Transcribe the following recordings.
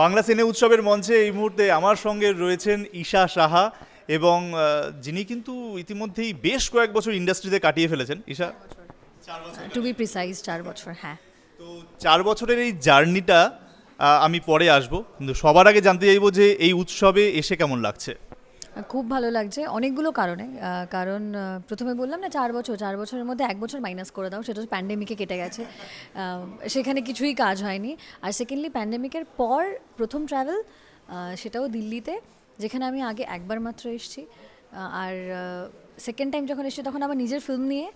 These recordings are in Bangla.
বাংলা সিনে উৎসবের মঞ্চে এই মুহূর্তে আমার সঙ্গে রয়েছেন ঈশা সাহা এবং যিনি কিন্তু ইতিমধ্যেই বেশ কয়েক বছর ইন্ডাস্ট্রিতে কাটিয়ে ফেলেছেন। ঈশা? টু বি প্রিসাইজ চার বছর হ্যাঁ। তো চার বছরের এই জার্নিটা আমি পরে আসব। কিন্তু সবার আগে জানতে চাইব যে এই উৎসবে এসে কেমন লাগছে। খুব ভালো লাগছে অনেকগুলো কারণে। কারণ প্রথমে বললাম না চার বছর, চার বছরের মধ্যে এক বছর মাইনাস করে দাও, সেটা প্যান্ডেমিকে কেটে গেছে। সেখানে কিছুই কাজ হয়নি। আর সেকেন্ডলি প্যান্ডেমিকের পর প্রথম ট্রাভেল সেটাও দিল্লিতে, যেখানে আমি আগে একবার মাত্র এসেছি। আর সেকেন্ড টাইম যখন এসেছি, তখন আমার নিজের ফিল্ম নিয়ে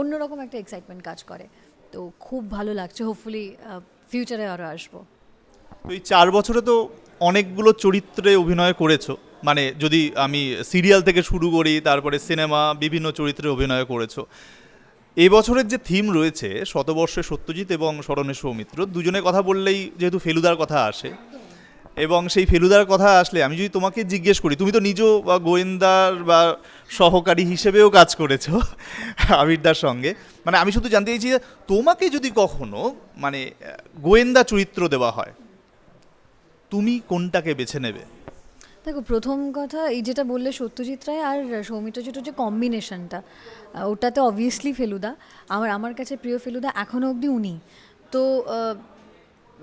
অন্যরকম একটা এক্সাইটমেন্ট কাজ করে। তো খুব ভালো লাগছে হোপফুলি ফিউচারে আরও আসব। তো এই চার বছরে তো অনেকগুলো চরিত্রে অভিনয় করেছ। মানে যদি আমি সিরিয়াল থেকে শুরু করি, তারপরে সিনেমা, বিভিন্ন চরিত্রে অভিনয় করেছ। এই বছরের যে থিম রয়েছে, শতবর্ষে সত্যজিৎ এবং স্মরণে সৌমিত্র, দুজনের কথা বললেই যেহেতু ফেলুদার কথা আসে। এবং সেই ফেলুদার কথা আসলে আমি যদি তোমাকে জিজ্ঞেস করি, তুমি তো নিজ বা গোয়েন্দার বা সহকারী হিসেবেও কাজ করেছ আবিরদার সঙ্গে। মানে আমি শুধু জানতে চাইছি তোমাকে যদি কখনো মানে গোয়েন্দা চরিত্র দেওয়া হয়, তুমি কোনটাকে বেছে নেবে? দেখো, প্রথম কথা এই যেটা বললে সত্যজিৎ রায় আর সৌমিত্র ছোটোর যে কম্বিনেশনটা ওটাতে অবভিয়াসলি ফেলুদা। আমার আমার কাছে প্রিয় ফেলুদা এখনও অবধি উনি। তো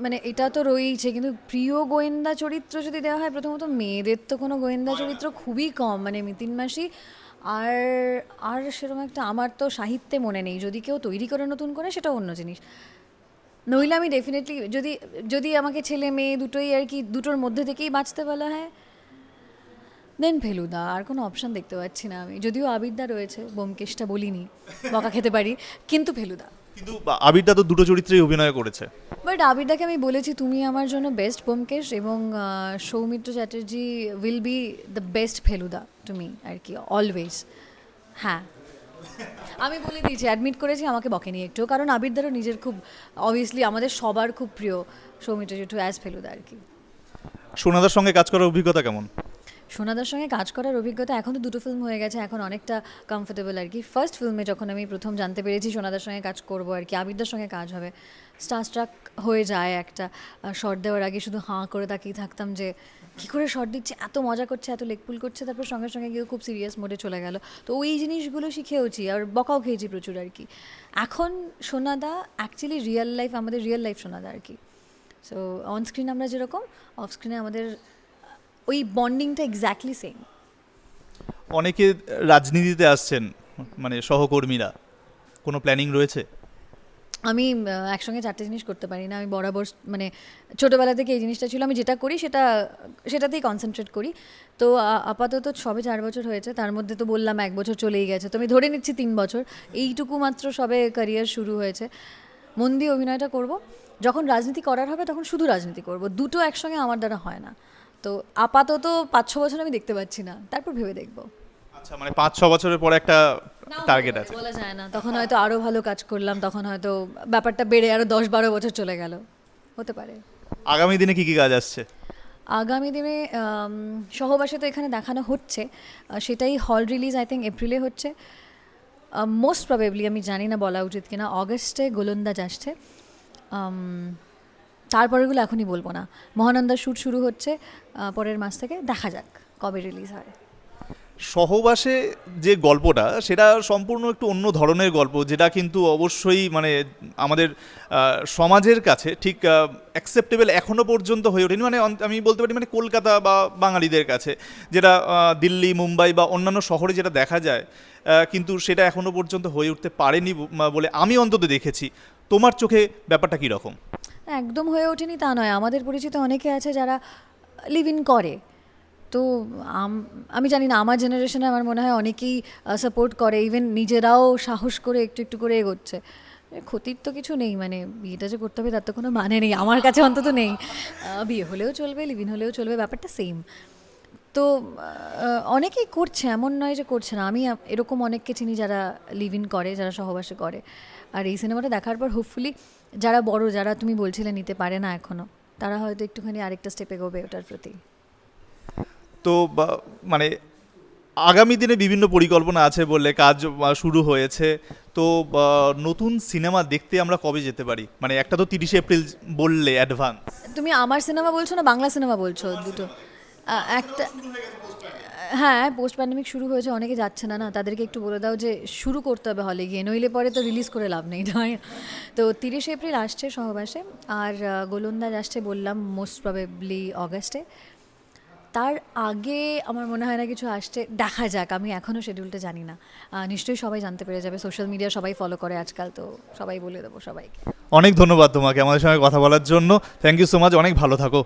মানে এটা তো রয়েইছে, কিন্তু প্রিয় গোয়েন্দা চরিত্র যদি দেওয়া হয়, প্রথমত মেয়েদের তো কোনো গোয়েন্দা চরিত্র খুবই কম মানে মিতিন মাসি আর আর সেরকম একটা আমার তো সাহিত্যে মনে নেই। যদি কেউ তৈরি করে, নতুন করে সেটা অন্য জিনিস। নইলে আমি ডেফিনেটলি যদি যদি আমাকে ছেলে মেয়ে দুটোই আর কি, দুটোর মধ্যে থেকেই বাঁচতে বলা হয় দেন ফেলুদা আর কোনো অপশন দেখতে পাচ্ছি না আমি। যদিও আবিরদা রয়েছে বোমকেশটা বলিনি বকা খেতে পারি কিন্তু ফেলুদা। কিন্তু আবিরদা তো দুটো চরিত্রেই অভিনয় করেছে। বাট আবিরদাকে আমি বলেছি তুমি আমার জন্য বেস্ট বোমকেশ এবং Soumitra Chatterjee will be the best Feluda তুমি আর কি অলওয়েজ হ্যাঁ। আমি বলে দিয়েছি অ্যাডমিট করেছি আমাকে বকেনি একটু কারণ আবিরদারও নিজের খুব অবভিয়াসলি আমাদের সবার খুব প্রিয় সৌমিত্র জেঠু অ্যাজ ফেলুদা আর কি। সোনাদার সঙ্গে কাজ করার অভিজ্ঞতা কেমন? সোনাদার সঙ্গে কাজ করার অভিজ্ঞতা এখন তো দুটো ফিল্ম হয়ে গেছে, এখন অনেকটা কমফোর্টেবল আর কি। ফার্স্ট ফিল্মে যখন আমি প্রথম জানতে পেরেছি সোনাদার সঙ্গে কাজ করব আর কি, আবিরদার সঙ্গে কাজ হবে স্টার স্ট্রাক হয়ে যায় একটা শর্ট দেওয়ার আগে শুধু হাঁ করে তাকিয়ে থাকতাম যে, কী করে শর্ট দিচ্ছে, এত মজা করছে, এত লেকপুল করছে? তারপর সঙ্গে সঙ্গে গিয়ে খুব সিরিয়াস মোডে চলে গেল। তো ওই জিনিসগুলো শিখেওছি আর বকাও খেয়েছি প্রচুর আর কি। এখন সোনাদা অ্যাকচুয়ালি রিয়েল লাইফ আমাদের রিয়েল লাইফ সোনাদা আর কি। সো অন স্ক্রিন আমরা যেরকম অফ স্ক্রিনে আমাদের ওই বন্ডিংটা এক্স্যাক্টলি সেম অনেকে রাজনীতিতে আসছেন মানে সহকর্মীরা কোনো প্ল্যানিং রয়েছে? আমি একসঙ্গে চারটে জিনিস করতে পারি না আমি বরাবর মানে ছোটোবেলা থেকে এই জিনিসটা ছিল আমি যেটা করি সেটা সেটাতেই কনসেন্ট্রেট করি। তো আপাতত সবে চার বছর হয়েছে তার মধ্যে তো বললাম এক বছর চলেই গেছে তো আমি ধরে নিচ্ছি তিন বছর এইটুকু মাত্র সবে ক্যারিয়ার শুরু হয়েছে। মন দিয়ে অভিনয়টা করব যখন রাজনীতি করার হবে তখন শুধু রাজনীতি করব দুটো একসঙ্গে আমার দ্বারা হয় না। তো আপাতত পাঁচ ছ বছর আমি দেখতে পাচ্ছি না তারপর ভেবে দেখব। আচ্ছা মানে পাঁচ ছ বছরের পরে একটা টার্গেট আছে। বলা যায় না। তখন হয়তো আরও ভালো কাজ করলাম তখন হয়তো ব্যাপারটা বেড়ে আরও দশ বারো বছর চলে গেল। হতে পারে। আগামী দিনে কি কি কাজ আসছে? আগামী দিনে সহবাসে তো এখানে দেখানো হচ্ছে। সেটাই হল রিলিজ আই থিঙ্ক এপ্রিলে হচ্ছে। মোস্ট প্রবেবলি আমি জানি না বলা উচিত কিনা অগস্টে গোলন্দাজ আসছে। তারপরেগুলো এখনই বলব না। মহানন্দার শ্যুট শুরু হচ্ছে পরের মাস থেকে। দেখা যাক কবে রিলিজ হয়। সহবাসে যে গল্পটা, সেটা সম্পূর্ণ একটু অন্য ধরনের গল্প, যেটা কিন্তু অবশ্যই মানে আমাদের সমাজের কাছে ঠিক অ্যাকসেপ্টেবল এখনও পর্যন্ত হয়ে ওঠেনি। মানে আমি বলতে পারি মানে কলকাতা বা বাঙালিদের কাছে, যেটা দিল্লি, মুম্বাই বা অন্যান্য শহরে যেটা দেখা যায় কিন্তু সেটা এখনও পর্যন্ত হয়ে উঠতে পারেনি বলে আমি অন্তত দেখেছি। তোমার চোখে ব্যাপারটা কী রকম একদম হয়ে ওঠেনি তা নয়। আমাদের পরিচিত অনেকে আছে যারা লিভ ইন করে। তো আমি জানি না, আমার জেনারেশনে আমার মনে হয় অনেকেই সাপোর্ট করে। ইভেন নিজেরাও সাহস করে একটু একটু করে এগোচ্ছে। ক্ষতির তো কিছু নেই মানে বিয়েটা যে করতে হবে তার তো কোনো মানে নেই। আমার কাছে অন্তত নেই। বিয়ে হলেও চলবে লিভ ইন হলেও চলবে, ব্যাপারটা সেম তো অনেকেই করছে, এমন নয় যে করছে না। আমি এরকম অনেককে চিনি যারা লিভ ইন করে, যারা সহবাসে করে। আর এই সিনেমাটা দেখার পর হোপফুলি যারা বড় যারা তুমি বলছিলে নিতে পারে না এখনও তারা হয়তো একটুখানি আরেকটা স্টেপে এগোবে ওটার প্রতি। তো মানে আগামী দিনে বিভিন্ন পরিকল্পনা আছে বললে কাজ শুরু হয়েছে। তো নতুন সিনেমা দেখতে আমরা কবে যেতে পারি? মানে একটা তো তিরিশে এপ্রিল বললে অ্যাডভান্স তুমি আমার সিনেমা বলছো না বাংলা সিনেমা বলছো দুটো? একটা হ্যাঁ পোস্ট প্যান্ডেমিক শুরু হয়েছে, অনেকে যাচ্ছে না না, তাদেরকে একটু বলে দাও যে শুরু করতে হবে হলে গিয়ে, নইলে পরে তো রিলিজ করে লাভ নেই, তাই তো তিরিশে এপ্রিল আসছে সহবাসে, আর গোলন্দাজ আসছে বললাম মোস্ট প্রবেবলি অগাস্টে তার আগে আমার মনে হয় না কিছু আসছে, দেখা যাক, আমি এখনও শিডিউলটা জানি না। নিশ্চয়ই সবাই জানতে পেরে যাবে সোশ্যাল মিডিয়া সবাই ফলো করে আজকাল, তো সবাই বলে দেবো সবাইকে। অনেক ধন্যবাদ তোমাকে আমাদের সঙ্গে কথা বলার জন্য। থ্যাংক ইউ সো মাচ অনেক ভালো থাকো।